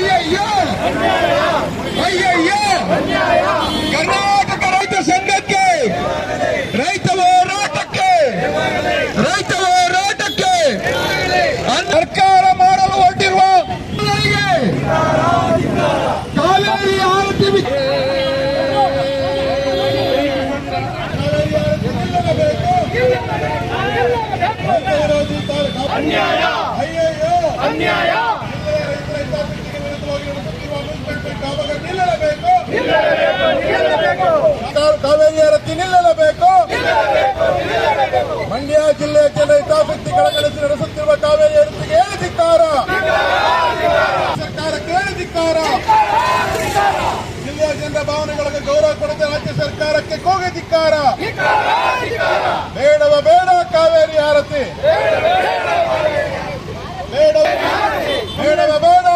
yeah, yeah. ಕಳಕಳಿಸಿ ನಡೆಸುತ್ತಿರುವ ಕಾವೇರಿ ಆರತಿಗೆ ಏನು ಧಿಕ್ಕಾರ? ಸರ್ಕಾರಕ್ಕೆ ಏನು ಧಿಕ್ಕಾರ? ಜಿಲ್ಲೆಯ ಜನರ ಭಾವನೆಗಳಿಗೆ ಗೌರವ ಕೊಡದೆ ರಾಜ್ಯ ಸರ್ಕಾರಕ್ಕೆ ಕೋಗೆ ಧಿಕ್ಕಾರ? ಬೇಡವ ಬೇಡ ಕಾವೇರಿ ಆರತಿ. ಬೇಡ ಬೇಡವ ಬೇಡ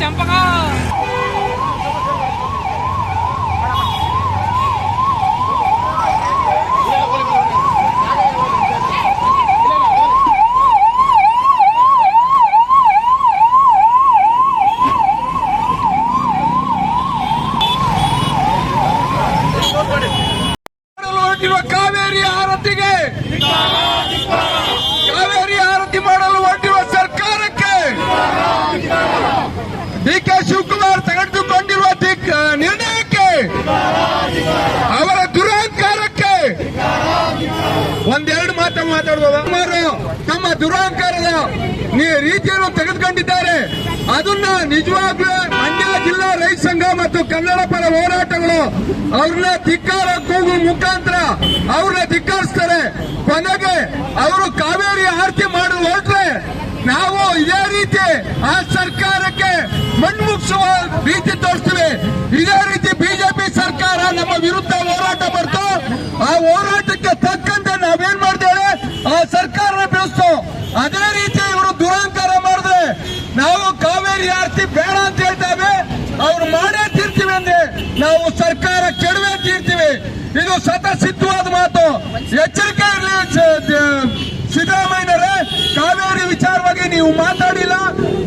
ಚಂಪಕ ಮಾಡಲು ಹೊರಟಿರುವ ಕಾವೇರಿ ಆರತಿಗೆ ಕಾವೇರಿ ಆರತಿ ಮಾಡಲು ಹೊರಟಿರುವ ಸರ್ಕಾರಕ್ಕೆ ಡಿ ಕೆ ಶಿವಕುಮಾರ್ ತೆಗೆದುಕೊಂಡಿರುವ ದಿಕ್ ನಿರ್ಣಯಕ್ಕೆ ಅವರ ದುರಹಂಕಾರಕ್ಕೆ ಒಂದೆರಡು ಮಾತು ಮಾತಾಡುವ ತಮ್ಮ ದುರಹಂಕಾರದ ರೀತಿಯನ್ನು ತೆಗೆದುಕೊಂಡಿದ್ದಾರೆ. ಅದನ್ನ ನಿಜವಾಗ್ಲೂ ಮಂಡ್ಯ ಜಿಲ್ಲಾ ರೈತ ಸಂಘ ಮತ್ತು ಕನ್ನಡ ಪರ ಹೋರಾಟಗಳು ಅವ್ರನ್ನ ಧಿಕ್ಕಾರ ಕೂಗು ಮುಖಾಂತರ ಅವ್ರನ್ನ ಧಿಕ್ಕರಿಸ್ತಾರೆ. ಕೊನೆಗೆ ಅವರು ಕಾವೇರಿ ಆರತಿ ಮಾಡಲು ಹೊರಟ್ರೆ ನಾವು ಇದೇ ರೀತಿ ಆ ಸರ್ಕಾರಕ್ಕೆ ಮಣ್ಮುಗಿಸುವ ರೀತಿ ತೋರಿಸ್ತೀವಿ. ಇದೇ ರೀತಿ ಬಿಜೆಪಿ ಸರ್ಕಾರ ನಮ್ಮ ವಿರುದ್ಧ ಹೋರಾಟ ಆ ಸರ್ಕಾರ ಬೆಳೆಸ್ತು. ಅದೇ ರೀತಿ ಇವರು ದುರಂಕಾರ ಮಾಡಿದ್ರೆ ನಾವು ಕಾವೇರಿ ಆರ್ತಿ ಬೇಡ ಅಂತ ಹೇಳ್ತೇವೆ. ಅವ್ರು ಮಾಡೇ ತೀರ್ತೀವಿ ಅಂದ್ರೆ ನಾವು ಸರ್ಕಾರ ಕೆಡವೆ ತೀರ್ತೀವಿ ಇದು ಸಿದ್ಧವಾದ ಮಾತು. ಎಚ್ಚರಿಕೆ ಇರಲಿ ಸಿದ್ದರಾಮಯ್ಯನವರೇ, ಕಾವೇರಿ ವಿಚಾರವಾಗಿ ನೀವು ಮಾತಾಡಿಲ್ಲ.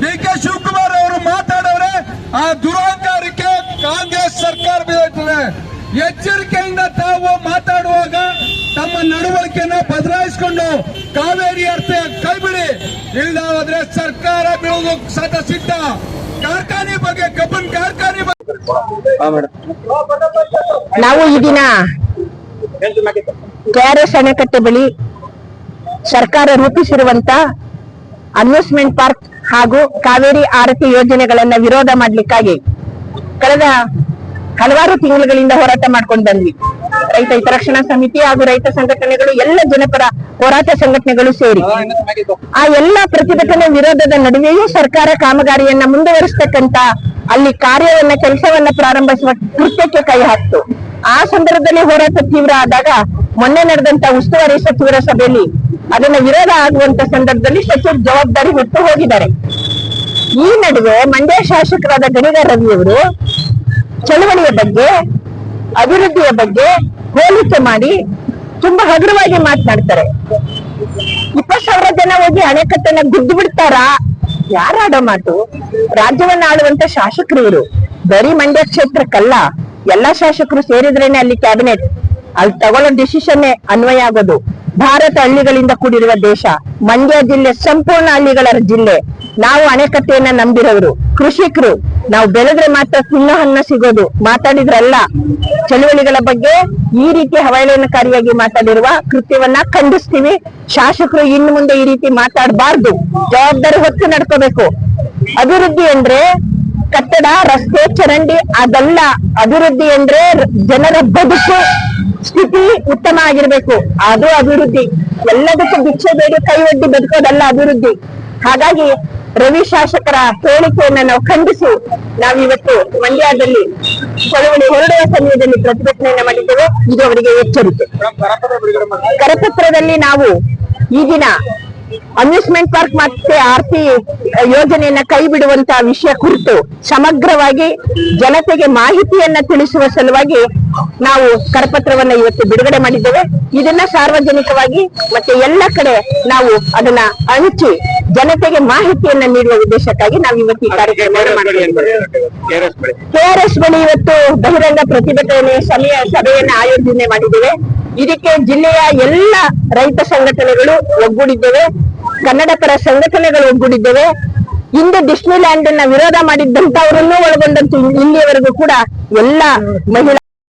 ಡಿ ಕೆ ಶಿವಕುಮಾರ್ ಅವರು ಮಾತಾಡವ್ರೆ ಆ ದುರಂಕಾರಕ್ಕೆ ಕಾಂಗ್ರೆಸ್ ಸರ್ಕಾರ ಬೀಳ್ತದೆ. ನಡವಳಿಕೆಯನ್ನ ಬದಲಾಯಿಸಿಕೊಂಡು ಕಾವೇರಿ ಅರ್ಥ ಕೈಬಿಡಿ. ಇಲ್ಲ ಹೋದ್ರೆ ಸರ್ಕಾರ ಬೀಳೋದು ಸತ ಸಿದ್ಧ ಕಾರ್ಖಾನೆ ಬಗ್ಗೆ ಕಬ್ಬನ್ ಕಾರ್ಖಾನೆ ಬಗ್ಗೆ. ನಾವು ಈ ದಿನ ಕೆಆರ್ಎಸ್ ಅಣೆಕಟ್ಟೆ ಬಳಿ ಸರ್ಕಾರ ರೂಪಿಸಿರುವಂತ ಅಮ್ಯೂಸ್ಮೆಂಟ್ ಪಾರ್ಕ್ ಹಾಗೂ ಕಾವೇರಿ ಆರತಿ ಯೋಜನೆಗಳನ್ನ ವಿರೋಧ ಮಾಡ್ಲಿಕ್ಕಾಗಿ ಕಳೆದ ಹಲವಾರು ತಿಂಗಳುಗಳಿಂದ ಹೋರಾಟ ಮಾಡ್ಕೊಂಡು ಬಂದ್ವಿ. ರೈತ ಹಿತರಕ್ಷಣಾ ಸಮಿತಿ ಹಾಗೂ ರೈತ ಸಂಘಟನೆಗಳು ಎಲ್ಲ ಜನಪರ ಹೋರಾಟ ಸಂಘಟನೆಗಳು ಸೇರಿ ಆ ಎಲ್ಲ ಪ್ರತಿಭಟನೆ ವಿರೋಧದ ನಡುವೆಯೂ ಸರ್ಕಾರ ಕಾಮಗಾರಿಯನ್ನ ಮುಂದುವರಿಸತಕ್ಕಂತ ಅಲ್ಲಿ ಕಾರ್ಯವನ್ನ, ಕೆಲಸವನ್ನ ಪ್ರಾರಂಭಿಸುವ ಕೃತ್ಯಕ್ಕೆ ಕೈ ಹಾಕ್ತು. ಆ ಸಂದರ್ಭದಲ್ಲಿ ಹೋರಾಟ ತೀವ್ರ ಆದಾಗ ಮೊನ್ನೆ ನಡೆದಂತ ಉಸ್ತುವಾರಿ ಸಚಿವರ ಸಭೆಯಲ್ಲಿ ಅದನ್ನ ವಿರೋಧ ಆಗುವಂತ ಸಂದರ್ಭದಲ್ಲಿ ಸಚಿವರು ಜವಾಬ್ದಾರಿ ಹೊತ್ತು ಹೋಗಿದ್ದಾರೆ. ಈ ನಡುವೆ ಮಂಡ್ಯ ಶಾಸಕರಾದ ಗಣಿಗಾರ ರವಿಯವರು ಚಳವಳಿಯ ಬಗ್ಗೆ ಅಭಿವೃದ್ಧಿಯ ಬಗ್ಗೆ ಹೋಲಿಕೆ ಮಾಡಿ ತುಂಬಾ ಹಗುರವಾಗಿ ಮಾತನಾಡ್ತಾರೆ. ಇಪ್ಪತ್ ಸಾವಿರ ಜನ ಹೋಗಿ ಅಣೆಕಟ್ಟನ್ನ ಗುದ್ದು ಬಿಡ್ತಾರಾ? ಯಾರಾಡೋ ಮಾತು? ರಾಜ್ಯವನ್ನ ಆಳುವಂತ ಶಾಸಕರು ಇವರು. ಬರೀ ಮಂಡ್ಯ ಕ್ಷೇತ್ರಕ್ಕಲ್ಲ, ಎಲ್ಲಾ ಶಾಸಕರು ಸೇರಿದ್ರೇನೆ ಅಲ್ಲಿ ಕ್ಯಾಬಿನೆಟ್. ಅಲ್ಲಿ ತಗೊಳ್ಳೋ ಡಿಸಿಷನ್ ಅನ್ವಯ ಆಗೋದು. ಭಾರತ ಹಳ್ಳಿಗಳಿಂದ ಕೂಡಿರುವ ದೇಶ, ಮಂಡ್ಯ ಜಿಲ್ಲೆ, ಸಂಪೂರ್ಣ ಹಳ್ಳಿಗಳ ಜಿಲ್ಲೆ. ನಾವು ಅಣೆಕಟ್ಟೆಯನ್ನ ನಂಬಿರೋರು. ಕೃಷಿಕರು, ನಾವು ಬೆಳೆದ್ರೆ ಮಾತ್ರ ತಿನ್ನೋ ಹಣ್ಣ ಸಿಗೋದು, ಮಾತಾಡಿದ್ರಲ್ಲ. ಚಳುವಳಿಗಳ ಬಗ್ಗೆ ಈ ರೀತಿ ಅವಹೇಳನಕಾರಿಯಾಗಿ ಮಾತಾಡಿರುವ ಕೃತ್ಯವನ್ನ ಖಂಡಿಸ್ತೀವಿ. ಶಾಸಕರು ಇನ್ನು ಮುಂದೆ ಈ ರೀತಿ ಮಾತಾಡಬಾರ್ದು. ಜವಾಬ್ದಾರಿ ಹೊತ್ತು ನಡ್ಕೋಬೇಕು. ಅಭಿವೃದ್ಧಿ ಅಂದ್ರೆ ಕಟ್ಟಡ, ರಸ್ತೆ, ಚರಂಡಿ ಅದಲ್ಲ. ಅಭಿವೃದ್ಧಿ ಅಂದ್ರೆ ಜನರ ಬದುಕು, ಸ್ಥಿತಿ ಉತ್ತಮ ಆಗಿರ್ಬೇಕು. ಅದು ಅಭಿವೃದ್ಧಿ. ಎಲ್ಲದಕ್ಕೂ ಭಿಕ್ಷೆ ಬೇಡಿ ಕೈ ಒಡ್ಡಿ ಬದುಕೋದಲ್ಲ ಅಭಿವೃದ್ಧಿ. ಹಾಗಾಗಿ ರವಿ ಶಾಸಕರ ಹೇಳಿಕೆಯನ್ನ ನಾವು ಖಂಡಿಸಿ ನಾವಿವತ್ತು ಮಂಡ್ಯದಲ್ಲಿ ಚಳವಳಿ ಹೊರಡುವ ಸಮಯದಲ್ಲಿ ಪ್ರತಿಭಟನೆಯನ್ನ ಮಾಡಿದ್ದೇವೆ. ಇದು ಅವರಿಗೆ ಎಚ್ಚರಿಕೆ. ಕರಪತ್ರದಲ್ಲಿ ನಾವು ಈ ದಿನ ಅಮ್ಯೂಸ್ಮೆಂಟ್ ಪಾರ್ಕ್ ಮತ್ತೆ ಆರ್ತಿ ಯೋಜನೆಯನ್ನ ಕೈ ಬಿಡುವಂತ ವಿಷಯ ಕುರಿತು ಸಮಗ್ರವಾಗಿ ಜನತೆಗೆ ಮಾಹಿತಿಯನ್ನ ತಿಳಿಸುವ ಸಲುವಾಗಿ ನಾವು ಕರಪತ್ರವನ್ನ ಇವತ್ತು ಬಿಡುಗಡೆ ಮಾಡಿದ್ದೇವೆ. ಇದನ್ನ ಸಾರ್ವಜನಿಕವಾಗಿ ಮತ್ತೆ ಎಲ್ಲ ಕಡೆ ನಾವು ಅದನ್ನ ಹಂಚಿ ಜನತೆಗೆ ಮಾಹಿತಿಯನ್ನ ನೀಡುವ ಉದ್ದೇಶಕ್ಕಾಗಿ ನಾವು ಇವತ್ತು ಈ ಕಾರ್ಯಕ್ರಮವನ್ನು ಆರ್ ಕೆಆರ್ಎಸ್ ಬಳಿ ಇವತ್ತು ಬಹಿರಂಗ ಪ್ರತಿಭಟನೆ ಸಮಯ ಸಭೆಯನ್ನ ಆಯೋಜನೆ ಮಾಡಿದ್ದೇವೆ. ಇದಕ್ಕೆ ಜಿಲ್ಲೆಯ ಎಲ್ಲ ರೈತ ಸಂಘಟನೆಗಳು ಒಗ್ಗೂಡಿದ್ದೇವೆ. ಕನ್ನಡ ಪರ ಸಂಘಟನೆಗಳು ಒಗ್ಗೂಡಿದ್ದೇವೆ. ಹಿಂದೆ ಡಿಸ್ನಿಲ್ಯಾಂಡ್ ಅನ್ನ ವಿರೋಧ ಮಾಡಿದ್ದಂತವರನ್ನೂ ಒಳಗೊಂಡಂತೆ ಇಲ್ಲಿಯವರೆಗೂ ಕೂಡ ಎಲ್ಲ ಮಹಿಳಾ